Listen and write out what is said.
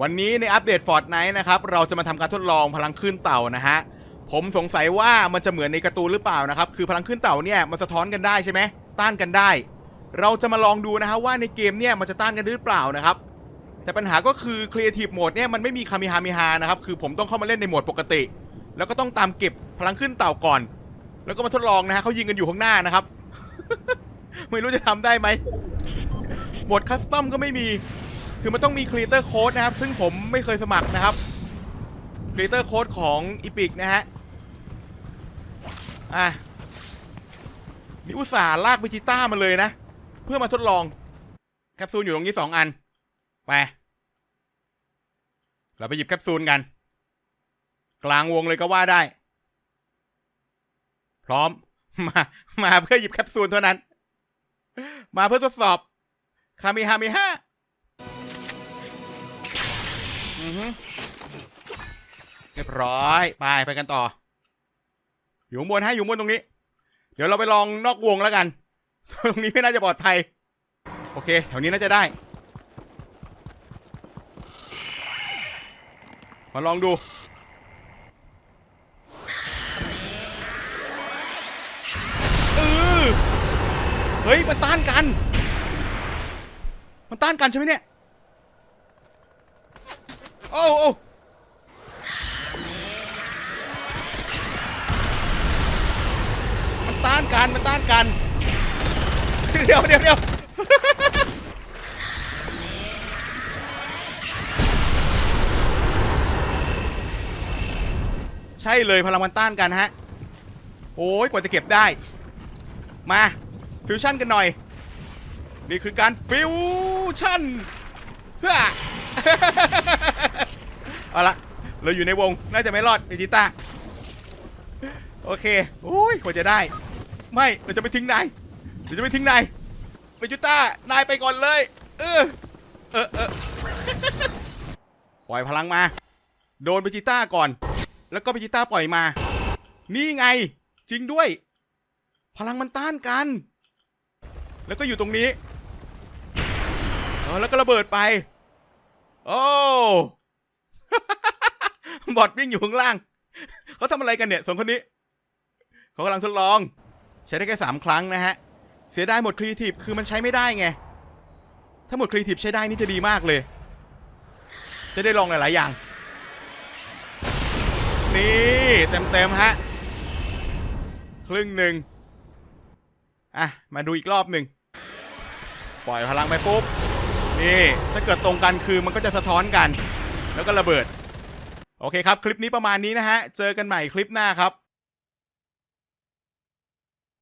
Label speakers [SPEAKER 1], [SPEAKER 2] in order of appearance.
[SPEAKER 1] วันนี้ในอัปเดต Fortnite นะครับ เราจะมาทำการทดลองพลังคลื่นเต่านะฮะ ผมสงสัยว่ามันจะเหมือนในการ์ตูนหรือเปล่านะครับ คือพลังคลื่นเต่าเนี่ยมันสะท้อนกันได้ใช่ไหม ต้านกันได้ เราจะมาลองดูนะฮะว่าในเกมเนี่ยมันจะต้านกันหรือเปล่านะครับ แต่ปัญหาก็คือ Creative Mode เนี่ยมันไม่มีคามิฮามิฮานะครับ คือผมต้องเข้ามาเล่นในโหมดปกติ แล้วก็ต้องตามเก็บพลังขึ้นเต่าก่อน แล้วก็มาทดลองนะฮะเขายิงกันอยู่ข้างหน้านะครับ ไม่รู้จะทำได้ไหมโหมดคัสตอมก็ไม่มี คือมันต้องมี Creator Code นะครับ ซึ่งผมไม่เคยสมัครนะครับ Creator Code ของ Epic นะฮะ อะ นี่อุตส่าห์ลากวิจิต้ามาเลยนะ เพื่อมาทดลอง แคปซูลอยู่ตรงนี้สองอัน ไป เราไปหยิบแคปซูลกัน กลางวงเลยก็ว่าได้ พร้อม มา มาเพื่อหยิบแคปซูลเท่านั้น มาเพื่อทดสอบ คามิฮามิฮะ เรียบร้อย ไปไปกันต่อ อยู่บนฮะอยู่บนตรงนี้ เดี๋ยวเราไปลองนอกวงแล้วกัน ตรงนี้ไม่น่าจะปลอดภัย โอเค แถวนี้น่าจะได้ มาลองดู เออ เฮ้ย มันต้านกัน มันต้านกันใช่ไหมเนี่ย โอ้โอ้มันต้านกันมันต้านกัน เดี๋ยวเดี๋ยวเดี๋ยวใช่เลยพลังมันต้านกันฮะ โอ้ยกว่าจะเก็บได้ มา ฟิวชั่นกันหน่อย นี่คือการฟิวชั่นเพื่อ เอาละเราอยู่ในวง น่าจะไม่รอดเวจิต้า โอเคโอ้ยกว่าจะได้ ไม่เราจะไม่ทิ้งนายเราจะไม่ทิ้งนายเวจิต้า นายไปก่อนเลย เออ เออเออปล่อยพลังมา โดนเวจิต้าก่อน แล้วก็เวจิต้าปล่อยมา นี่ไง จริงด้วย พลังมันต้านกัน แล้วก็อยู่ตรงนี้เออแล้วก็ระเบิดไป โอ้ บอดวิ่งอยู่ข้างล่าง เขาทำอะไรกันเนี่ยสองคนนี้ เขากำลังทดลอง ใช้ได้แค่สามครั้งนะฮะ เสียดายหมดครีเอทีฟคือมันใช้ไม่ได้ไง ถ้าหมดครีเอทีฟใช้ได้นี่จะดีมากเลย จะได้ลองหลาย ๆ อย่าง นี่เต็ม ๆ ฮะ ครึ่งหนึ่งอะ มาดูอีกรอบหนึ่ง ปล่อยพลังไปปุ๊บ นี่ถ้าเกิดตรงกันคือมันก็จะสะท้อนกัน แล้วก็ระเบิด โอเคครับ คลิปนี้ประมาณนี้นะฮะ เจอกันใหม่คลิปหน้าครับ